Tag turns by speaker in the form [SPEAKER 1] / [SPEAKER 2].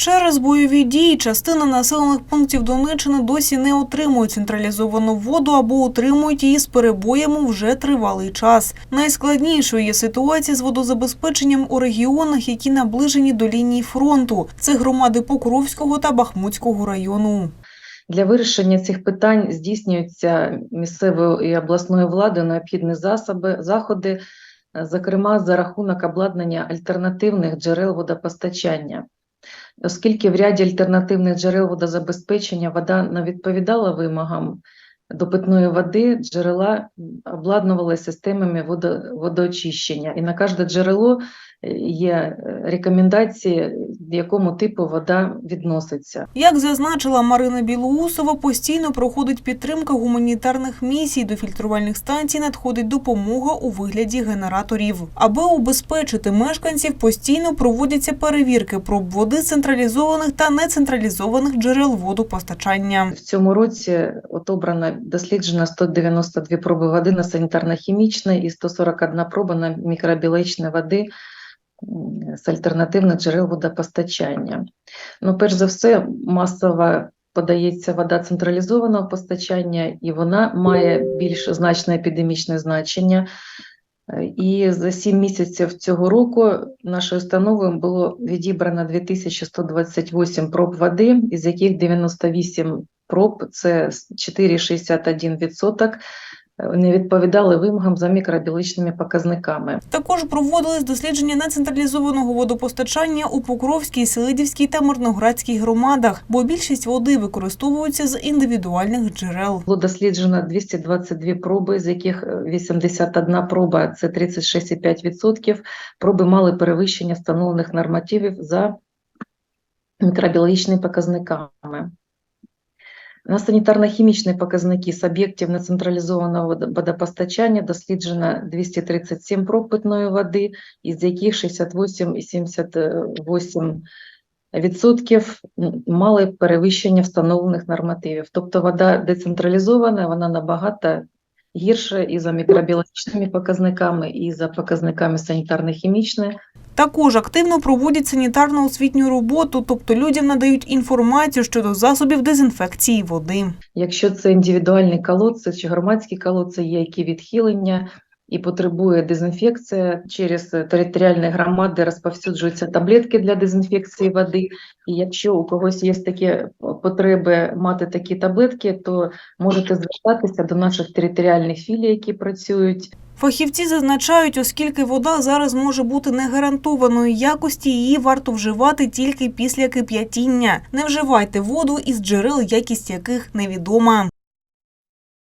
[SPEAKER 1] Через бойові дії частина населених пунктів Донеччини досі не отримують централізовану воду або отримують її з перебоями вже тривалий час. Найскладнішою є ситуація з водозабезпеченням у регіонах, які наближені до лінії фронту. Це громади Покровського та Бахмутського району.
[SPEAKER 2] Для вирішення цих питань здійснюються місцевою і обласною владою необхідні засоби, заходи, зокрема за рахунок обладнання альтернативних джерел водопостачання. Оскільки в ряді альтернативних джерел водозабезпечення вода не відповідала вимогам до питної води, джерела обладнувалися системами водо, водоочищення. І на кожне джерело є е, рекомендації, в якому типу вода відноситься.
[SPEAKER 1] Як зазначила Марина Білоусова, постійно проходить підтримка гуманітарних місій. До фільтрувальних станцій надходить допомога у вигляді генераторів. Аби убезпечити мешканців, постійно проводяться перевірки проб води централізованих та нецентралізованих джерел водопостачання.
[SPEAKER 2] В цьому році от обрано досліджено 192 проби води на санітарно-хімічне і 141 проба на мікробіологічні води з альтернативних джерел водопостачання. Ну, перш за все, масово подається вода централізованого постачання, і вона має більш значне епідемічне значення. І за 7 місяців цього року нашою установою було відібрано 2128 проб води, із яких 98 проб, це 4,61%, е, не відповідали вимогам за мікробіологічними показниками.
[SPEAKER 1] Також проводились дослідження нецентралізованого водопостачання у Покровській, Селидівській та Мирноградській громадах, бо більшість води використовується з індивідуальних джерел.
[SPEAKER 2] Було досліджено 222 проби, з яких е, 81 проба – це 36,5%. Проби мали перевищення встановлених нормативів за мікробіологічними показниками. На санітарно-хімічні показники з об'єктів нецентралізованого водопостачання досліджено 237 проб питної води, із яких 68,78 відсотків м, мали перевищення встановлених нормативів. Тобто вода децентралізована, вона набагато гірше і за мікробіологічними показниками, і за показниками санітарно-хімічної.
[SPEAKER 1] Також активно проводять санітарно-освітню роботу, тобто людям надають інформацію щодо засобів дезінфекції води.
[SPEAKER 2] Якщо це індивідуальні колодці чи громадські колодці, є які відхилення і потребує дезінфекція, через територіальні громади розповсюджуються таблетки для дезінфекції води. І якщо у когось є такі потреби мати такі таблетки, то можете звертатися до наших територіальних філій, які працюють.
[SPEAKER 1] Фахівці зазначають, оскільки вода зараз може бути негарантованої якості, її варто вживати тільки після кип'ятіння. Не вживайте воду із джерел, якість яких невідома.